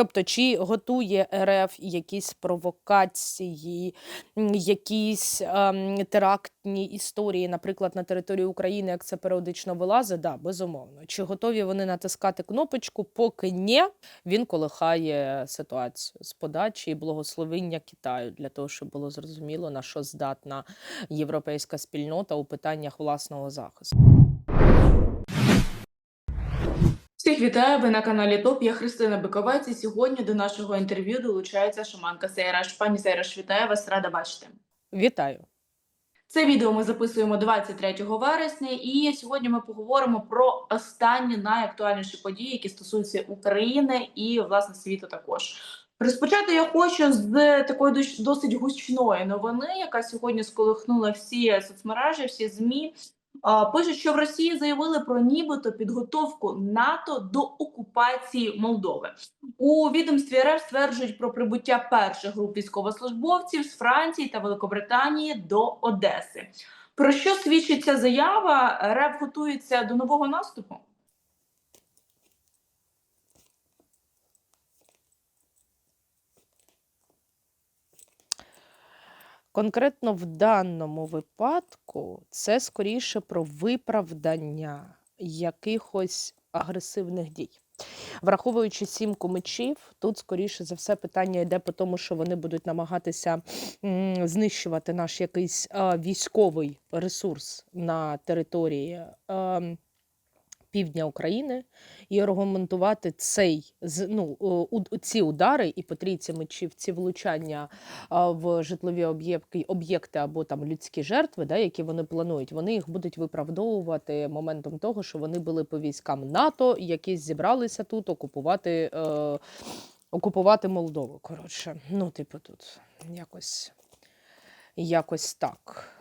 Тобто, чи готує РФ якісь провокації, якісь ем, терактні історії, наприклад, на території України, як це періодично вилазить? Да, безумовно. Чи готові вони натискати кнопочку? Поки ні, він колихає ситуацію з подачі і благословення Китаю для того, щоб було зрозуміло, на що здатна європейська спільнота у питаннях власного захисту. Всіх вітаю! Ви на каналі ТОП. Я Христина Биковець. І сьогодні до нашого інтерв'ю долучається шаманка Сейраш. Пані Сейраш, вітаю вас, рада бачити. Вітаю. Це відео ми записуємо 23 вересня, і сьогодні ми поговоримо про останні найактуальніші події, які стосуються України і власне світу. Також розпочати я хочу з такої дос- досить гучної новини, яка сьогодні сколихнула всі соцмережі, всі змі. Пишуть, що в Росії заявили про нібито підготовку НАТО до окупації Молдови. У відомстві РФ стверджують про прибуття перших груп військовослужбовців з Франції та Великобританії до Одеси. Про що свідчить ця заява? РФ готується до нового наступу. Конкретно в даному випадку це скоріше про виправдання якихось агресивних дій. Враховуючи сімку мечів, тут скоріше за все питання йде по тому, що вони будуть намагатися знищувати наш якийсь військовий ресурс на території. Півдня України і аргументувати цей ну, ці удари і по трійці мечів, ці влучання в житлові об'єкти, об'єкти або там людські жертви, да, які вони планують, вони їх будуть виправдовувати моментом того, що вони були по військам НАТО, які зібралися тут окупувати, е, окупувати Молдову. Коротше, ну, типу, тут якось, якось так.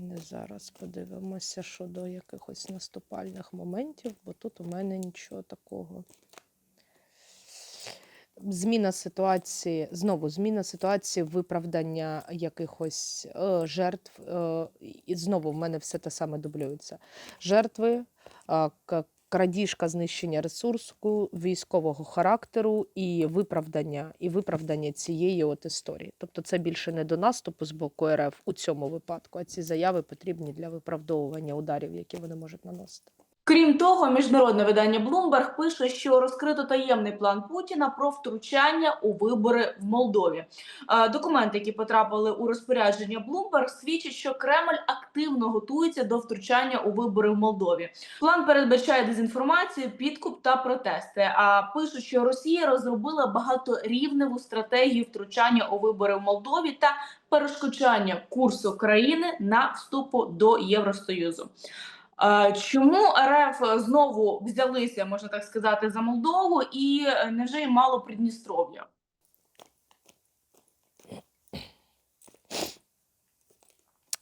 Не зараз подивимося щодо якихось наступальних моментів, бо тут у мене нічого такого. Зміна ситуації, знову зміна ситуації, виправдання якихось е, жертв. Е, і знову в мене все те саме дублюється. Жертви, е, крадіжка знищення ресурсу військового характеру і виправдання, і виправдання цієї от історії. Тобто це більше не до наступу з боку РФ у цьому випадку, а ці заяви потрібні для виправдовування ударів, які вони можуть наносити. Крім того, міжнародне видання Bloomberg пише, що розкрито таємний план Путіна про втручання у вибори в Молдові. Е, Документи, які потрапили у розпорядження Bloomberg, свідчать, що Кремль активно готується до втручання у вибори в Молдові. План передбачає дезінформацію, підкуп та протести. А пишуть, що Росія розробила багаторівневу стратегію втручання у вибори в Молдові та перешкоджання курсу країни на вступу до Євросоюзу. Чому РФ знову взялися, можна так сказати, за Молдову, і е, невже їм мало Придністров'я?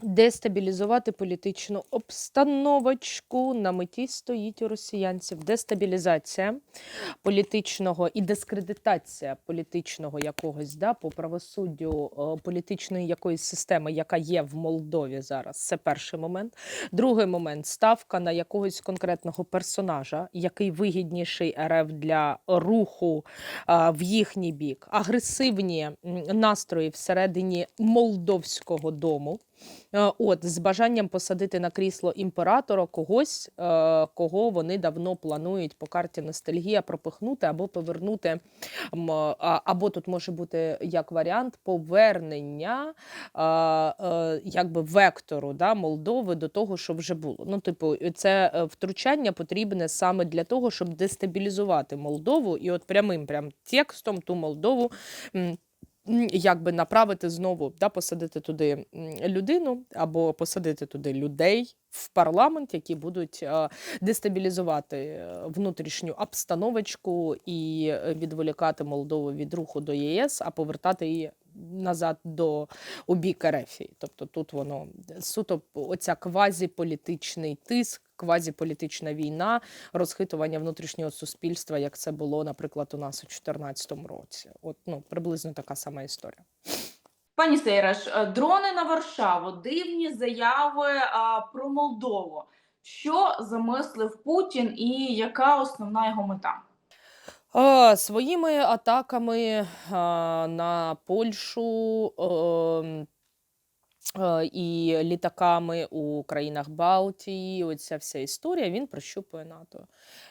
Дестабілізувати політичну обстановочку на меті стоїть у росіянців. Дестабілізація політичного і дискредитація політичного якогось да, по правосуддю е, політичної якоїсь системи, яка є в Молдові зараз. Це перший момент. Другий момент ставка на якогось конкретного персонажа, який вигідніший РФ для руху а, в їхній бік, агресивні настрої всередині молдовського дому. Е, От з бажанням посадити на крісло імператора когось, е, кого вони давно планують по карті ностальгія пропихнути або повернути. м, Або тут може бути як варіант повернення е, якби вектору да, Молдови до того, що вже було. Ну, типу, це е, втручання потрібне саме для того, щоб дестабілізувати Молдову, і от прямим прям текстом ту Молдову. Якби направити знову, да, посадити туди людину або посадити туди людей в парламент, які будуть е, дестабілізувати е, внутрішню обстановочку і е, відволікати Молдову від руху до ЄС, а повертати її назад до у бік Ерефії. Тобто тут воно суто оця квазіполітичний тиск, квазіполітична війна, розхитування внутрішнього суспільства, як це було, наприклад, у нас у 2014 році. От ну приблизно така сама історія. Пані Сейраш, е, дрони на Варшаву, дивні заяви а, про Молдову. Що замислив Путін і яка основна його мета? Своїми атаками на Польщу і літаками у країнах Балтії, оця вся історія, він прощупує НАТО.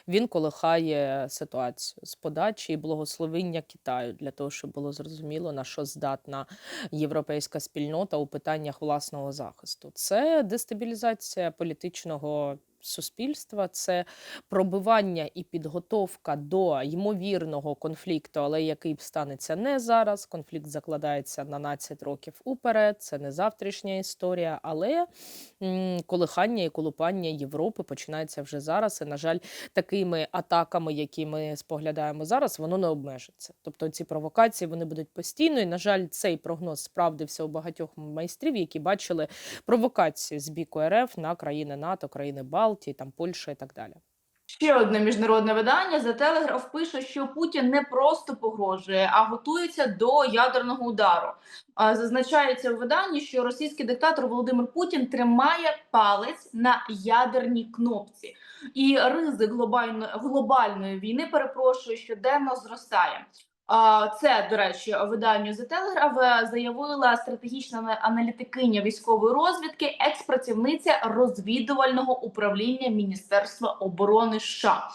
Він колихає ситуацію з подачі і благословення Китаю для того, щоб було зрозуміло, на що здатна європейська спільнота у питаннях власного захисту. Це дестабілізація політичного суспільства, це пробивання і підготовка до ймовірного конфлікту, але який б станеться не зараз. Конфлікт закладається на 12 років уперед. Це не завтрашня історія, але колихання і колупання Європи починається вже зараз. І, на жаль, такими атаками, які ми споглядаємо зараз, воно не обмежиться. Тобто ці провокації вони будуть постійно. І, на жаль, цей прогноз справдився у багатьох майстрів, які бачили провокації з біку РФ на країни НАТО, країни Балтії, там Польща і так далі. Ще одне міжнародне видання The Telegraph пише, що Путін не просто погрожує, а готується до ядерного удару. Зазначається у виданні, що російський диктатор Володимир Путін тримає палець на ядерній кнопці, і ризик глобальної глобальної війни перепрошую щоденно зростає. Це, до речі, виданню The Telegraph е, заявила стратегічна аналітикиня військової розвідки, експрацівниця розвідувального управління Міністерства оборони США.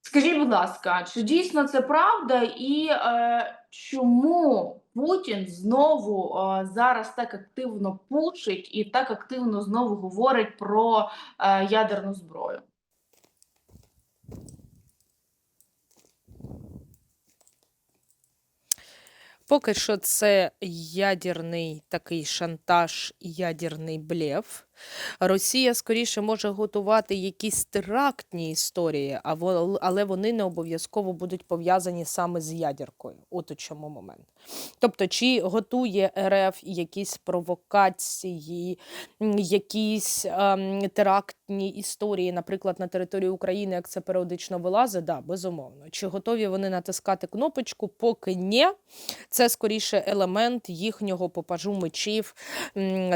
Скажіть, будь ласка, чи дійсно це правда, і е, чому Путін знову е, зараз так активно пушить і так активно знову говорить про е, ядерну зброю? Поки що це ядерний такий шантаж, ядерний блеф. Росія скоріше може готувати якісь терактні історії, але вони не обов'язково будуть пов'язані саме з ядеркою. От у чому момент. Тобто, чи готує РФ якісь провокації, якісь ем, терактні історії, наприклад, на території України, як це періодично вилазить, да, безумовно. Чи готові вони натискати кнопочку? Поки ні. Це скоріше елемент їхнього попажу мечів,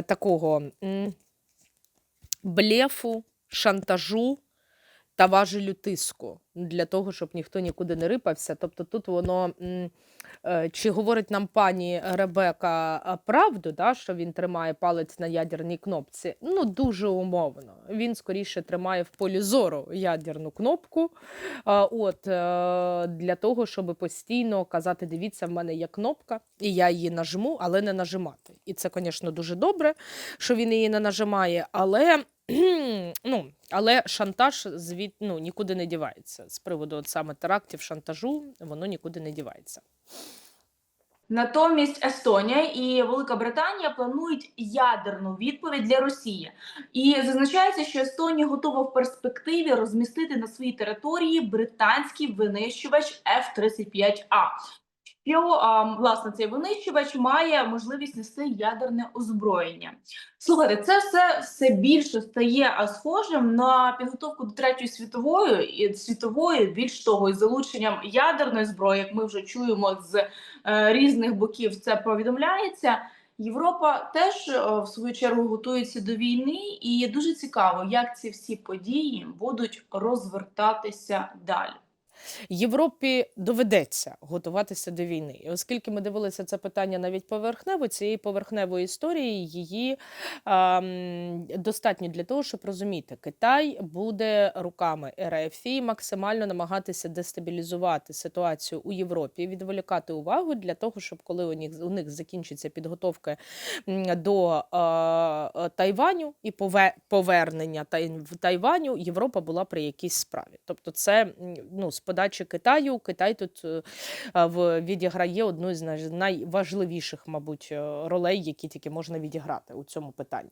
такого блефу, шантажу та важелю тиску для того, щоб ніхто нікуди не рипався. Тобто тут воно. е, Чи говорить нам пані Ребека правду, да, що він тримає палець на ядерній кнопці? Ну, дуже умовно. Він скоріше тримає в полі зору ядерну кнопку, а, от, е, для того, щоб постійно казати: дивіться, в мене є кнопка, і я її нажму, але не нажимати. І це, звісно, дуже добре, що він її не нажимає, але. Ну, але шантаж звід, ну, нікуди не дівається. З приводу от саме терактів, шантажу, воно нікуди не дівається. Натомість Естонія і Велика Британія планують ядерну відповідь для Росії, і зазначається, що Естонія готова в перспективі розмістити на своїй території британський винищувач F-35A. Що власне цей винищувач має можливість нести ядерне озброєння. Слухайте, це все все більше стає схожим на підготовку до третьої світової і світової, більш того, із залученням ядерної зброї, як ми вже чуємо з е, різних боків, це повідомляється. Європа теж е, в свою чергу готується до війни, і дуже цікаво, як ці всі події будуть розвертатися далі. Європі доведеться готуватися до війни. І оскільки ми дивилися це питання навіть поверхнево, цієї поверхневої історії її ем, достатньо для того, щоб розуміти, Китай буде руками РФ і максимально намагатися дестабілізувати ситуацію у Європі, відволікати увагу для того, щоб коли у них у них закінчиться підготовка до е, Тайваню і повернення Тайваню, Європа була при якійсь справі. Тобто, це ну, подачі Китаю. Китай тут е, відіграє одну з найважливіших, мабуть, е, ролей, які тільки можна відіграти у цьому питанні.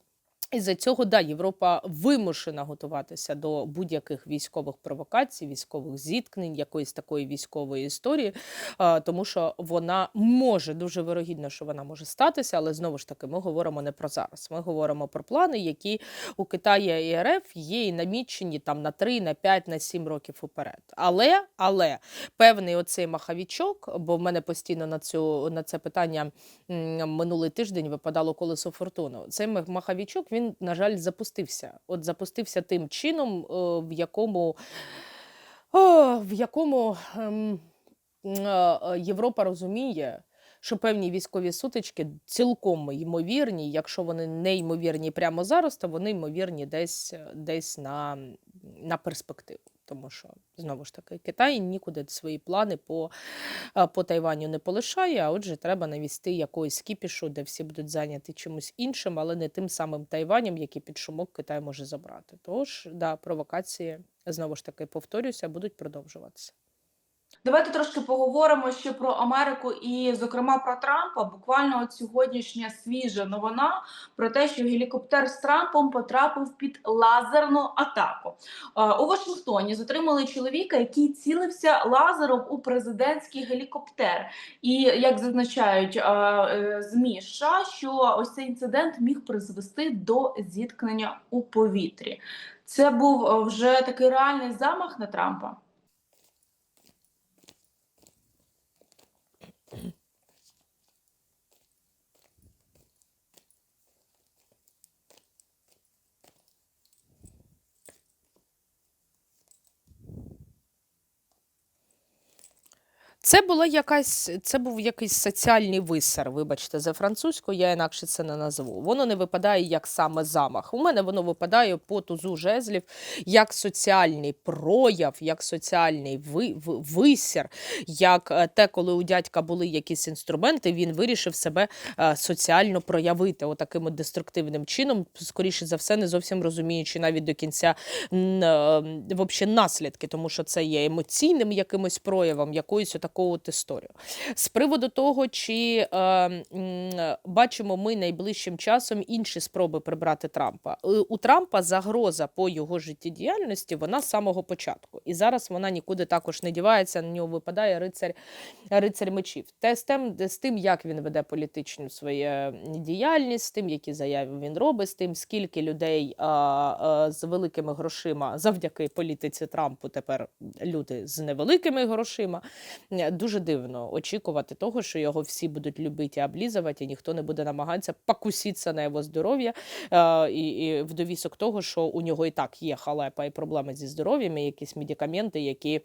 І за цього да, Європа вимушена готуватися до будь-яких військових провокацій, військових зіткнень, якоїсь такої військової історії, тому що вона може дуже вирогідно, що вона може статися, але знову ж таки, ми говоримо не про зараз. Ми говоримо про плани, які у Китаї і РФ є і намічені там на 3, на 5, на 7 років уперед. Але, але певний оцей маховічок, бо в мене постійно на цю на це питання минулий тиждень випадало колесо фортуни. Цей мах- маховічок він, на жаль, запустився. От запустився тим чином, е, в якому в якому ем, е, е, Європа розуміє, що певні військові сутички цілком ймовірні. Якщо вони не ймовірні прямо зараз, то вони ймовірні десь, е, десь на, на перспективу. Тому що знову ж таки Китай нікуди свої плани по, е, по Тайваню не полишає. А отже, треба навісти якоїсь кіпішу, де всі будуть зайняті чимось іншим, але не тим самим Тайванем, який під шумок Китай може забрати. Тож, да, провокації знову ж таки повторюся, будуть продовжуватися. Давайте трошки поговоримо ще про Америку і, зокрема, про Трампа. Буквально от сьогоднішня свіжа новина про те, що гелікоптер з Трампом потрапив під лазерну атаку. Е, У Вашингтоні затримали чоловіка, який цілився лазером у президентський гелікоптер. І як зазначають е, е, ЗМІ США, що ось цей інцидент міг призвести до зіткнення у повітрі. Це був вже такий реальний замах на Трампа. Це була якась, це був якийсь соціальний висер, вибачте, за французьку, я інакше це не назву. Воно не випадає як саме замах. У мене воно випадає по тузу жезлів як соціальний прояв, як соціальний ви, ви- висір, як е, те, коли у дядька були якісь інструменти, він вирішив себе е, соціально проявити отаким от деструктивним чином, скоріше за все, не зовсім розуміючи навіть до кінця вообще наслідки, тому що це є емоційним якимось проявом, якоюсь отакою от історією. З приводу того, чи е, м, бачимо ми найближчим часом інші спроби прибрати Трампа. Е, У Трампа загроза по його життєдіяльності вона з самого початку. І зараз вона нікуди також не дівається, на нього випадає рицарь, рицарь мечів. Те з тим, з тим, як він веде політичну свою діяльність, з тим, які заяви він робить, з тим, скільки людей а, а, з великими грошима завдяки політиці Трампу тепер люди з невеликими грошима. Дуже дивно очікувати того, що його всі будуть любити і облізувати, і ніхто не буде намагатися покуситися на його здоров'я. І, і в довісок того, що у нього і так є халепа і проблеми зі здоров'ям, і якісь медикаменти, які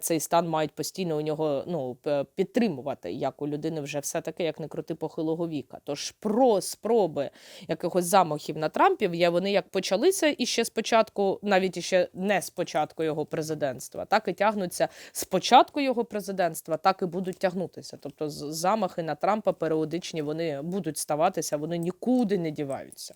цей стан мають постійно у нього ну, підтримувати, як у людини вже все таки, як не крути похилого віка. Тож про спроби якихось замахів на Трампів є вони як почалися і ще спочатку, навіть іще не спочатку його президентства, так і тягнуться з початку його президентства, так і будуть тягнутися. Тобто замахи на Трампа періодичні вони будуть ставатися, вони нікуди не діваються.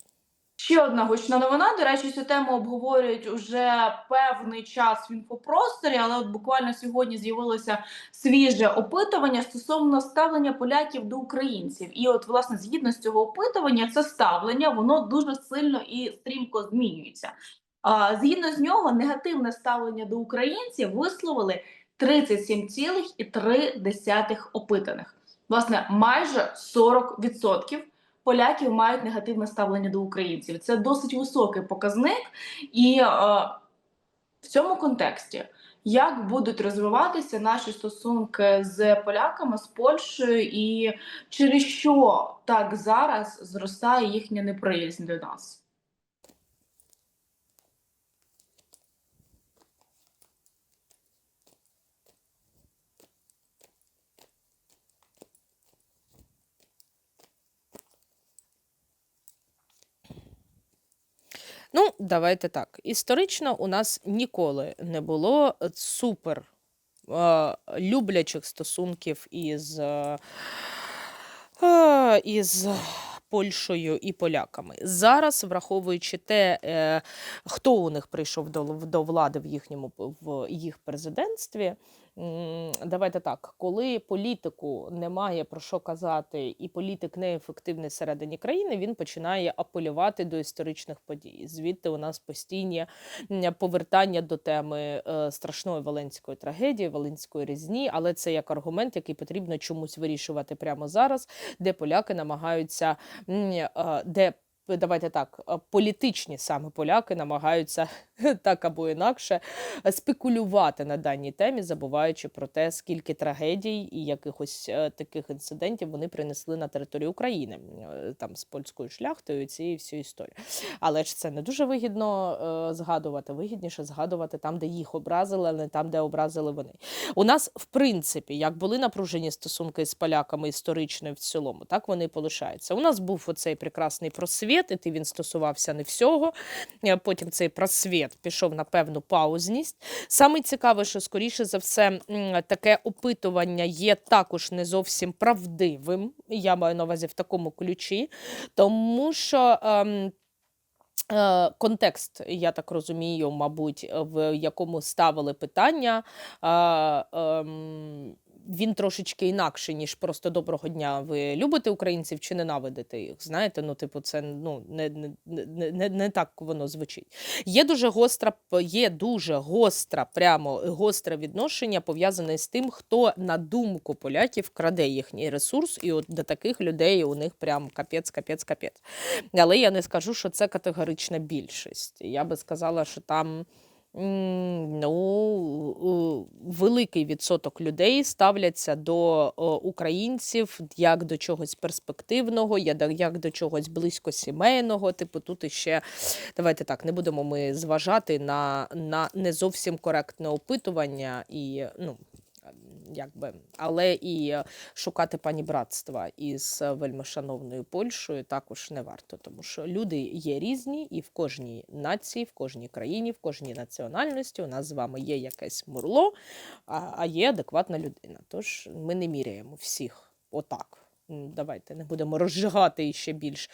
Ще одна гучна новина. До речі, цю тему обговорюють уже певний час в інфопросторі, але от буквально сьогодні з'явилося свіже опитування стосовно ставлення поляків до українців. І от, власне, згідно з цього опитування, це ставлення воно дуже сильно і стрімко змінюється. А, згідно з нього, негативне ставлення до українців висловили 37,3 опитаних. Власне, майже 40% поляків мають негативне ставлення до українців. Це досить високий показник, і е, в цьому контексті як будуть розвиватися наші стосунки з поляками, з Польщею, і через що так зараз зростає їхня неприязнь до нас? Ну, давайте так. Історично у нас ніколи не було е, супер е, люблячих стосунків із, е, е, із Польщею і поляками. Зараз, враховуючи те, е, хто у них прийшов до, до влади в їхньому в їх президентстві. Давайте так, коли політику немає про що казати, і політик неефективний всередині країни, він починає апелювати до історичних подій. Звідти у нас постійні повертання до теми е, страшної Валенської трагедії, Валенської різні, але це як аргумент, який потрібно чомусь вирішувати прямо зараз, де поляки намагаються е, де давайте так, е, політичні саме поляки намагаються так або інакше спекулювати на даній темі, забуваючи про те, скільки трагедій і якихось е, таких інцидентів вони принесли на територію України е, там з польською шляхтою цією всю історію. Але ж це не дуже вигідно згадувати. Вигідніше згадувати там, де їх образили, а не там, де образили вони. У нас, в принципі, як були напружені стосунки з поляками історично в цілому, так вони і полишаються. У нас був оцей прекрасний просвіт, і ти він стосувався не всього. Е, Потім цей просвіт пішов на певну паузність. Саме цікаве, що скоріше за все таке опитування є також не зовсім правдивим. Я маю на увазі в такому ключі, тому що. ем, Е, Контекст, я так розумію, мабуть, в якому ставили питання, е, ем, він трошечки інакший, ніж просто доброго дня. Ви любите українців чи ненавидите їх? Знаєте, ну, типу, це ну, не, не, не, не, не так воно звучить. Є дуже гостра, є дуже гостра, прямо гостре відношення пов'язане з тим, хто на думку поляків краде їхній ресурс, і от до таких людей у них прям капець, капець, капець. Але я не скажу, що це категорична більшість. Я би сказала, що там. Ну, великий відсоток людей ставляться до українців як до чогось перспективного, як до чогось близько сімейного. Типу, тут іще давайте так, не будемо ми зважати на, на не зовсім коректне опитування і ну. Якби, але і е, шукати панібратства із е, вельмишановною Польщею також не варто, тому що люди є різні, і в кожній нації, в кожній країні, в кожній національності у нас з вами є якесь мурло, а, є адекватна людина. Тож ми не міряємо всіх отак. Давайте не будемо розжигати іще більш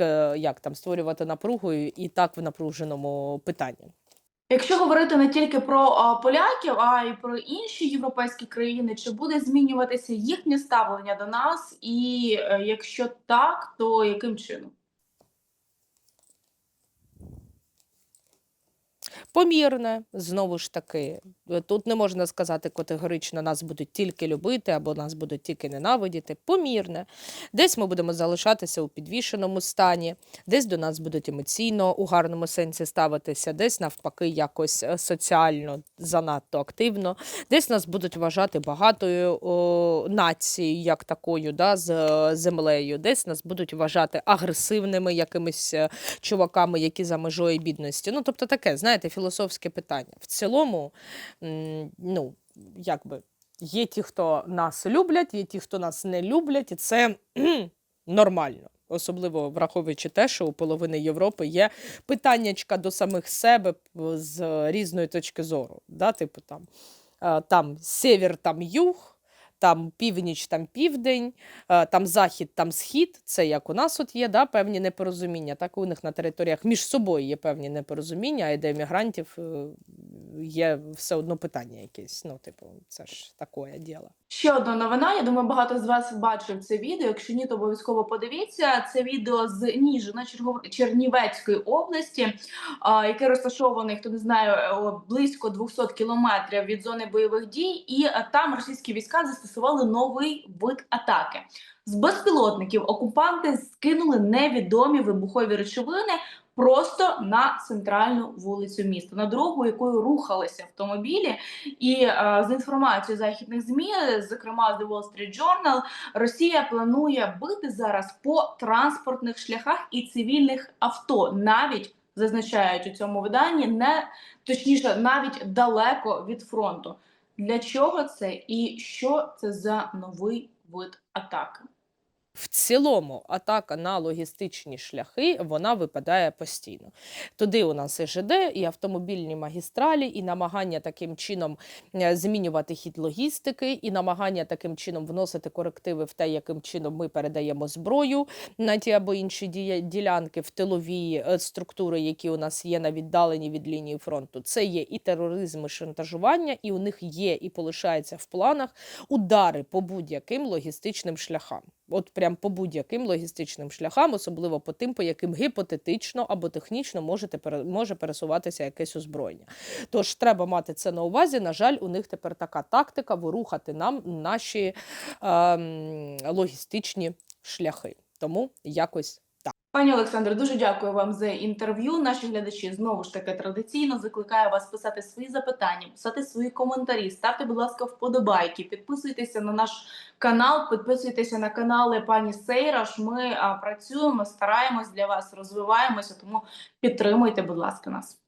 е, як там створювати напругу і так в напруженому питанні. Якщо говорити не тільки про а, поляків, а й про інші європейські країни, чи буде змінюватися їхнє ставлення до нас? І е, якщо так, то яким чином? Помірне, знову ж таки, е, тут не можна сказати категорично, нас будуть тільки любити або нас будуть тільки ненавидіти. Помірне. Десь ми будемо залишатися у підвішеному стані, десь до нас будуть емоційно у гарному сенсі ставитися, десь навпаки, якось е, соціально занадто активно, десь нас будуть вважати багатою о, нацією, як такою, да, з е, землею, десь нас будуть вважати агресивними якимись чуваками, які за межою бідності. Ну, тобто таке, знаєте, філософське питання. В цілому, ну, якби, є ті, хто нас люблять, є ті, хто нас не люблять, і це нормально. Особливо враховуючи те, що у половини Європи є питаннячка до самих себе з різної точки зору. Да? Типу там, е, там север, там юг, там північ, там південь, е, там захід, там схід. Це як у нас от є да, певні непорозуміння, так у них на територіях між собою є певні непорозуміння, а де мігрантів е, є все одно питання якесь. Ну, типу, це ж таке діло. Ще одна новина. Я думаю, багато з вас бачив це відео. Якщо ні, то обов'язково подивіться. Це відео з Ніжина Чернівецької області, яке розташоване, хто не знає, близько 200 кілометрів від зони бойових дій, і там російські війська застосували новий вид атаки. З безпілотників окупанти скинули невідомі вибухові речовини просто на центральну вулицю міста, на дорогу, якою рухалися автомобілі. І е, з інформацією західних змі, зокрема The Wall Street Journal, Росія планує бити зараз по транспортних шляхах і цивільних авто, навіть зазначають у цьому виданні, не точніше, навіть далеко від фронту. Для чого це і що це за новий вид атаки? В цілому атака на логістичні шляхи вона випадає постійно. Туди у нас і ЖД, і автомобільні магістралі, і намагання таким чином е, змінювати хід логістики, і намагання таким чином вносити корективи в те, яким чином ми передаємо зброю на ті або інші ділянки в тилові е, структури, які у нас є на віддалені від лінії фронту. Це є і тероризм, і шантажування, і у них є і полишається в планах удари по будь-яким логістичним шляхам. От прям по будь-яким логістичним шляхам, особливо по тим, по яким гіпотетично або технічно можете може пересуватися якесь озброєння. Тож треба мати це на увазі. На жаль, у них тепер така тактика вирухати нам наші е, логістичні шляхи. Тому якось Пані Олександре, дуже дякую вам за інтерв'ю. Наші глядачі знову ж таки традиційно закликаю вас писати свої запитання, писати свої коментарі. Ставте, будь ласка, вподобайки, підписуйтеся на наш канал, підписуйтеся на канали пані Сейраш. Ми а, працюємо, стараємось для вас, розвиваємося, тому підтримуйте, будь ласка, нас.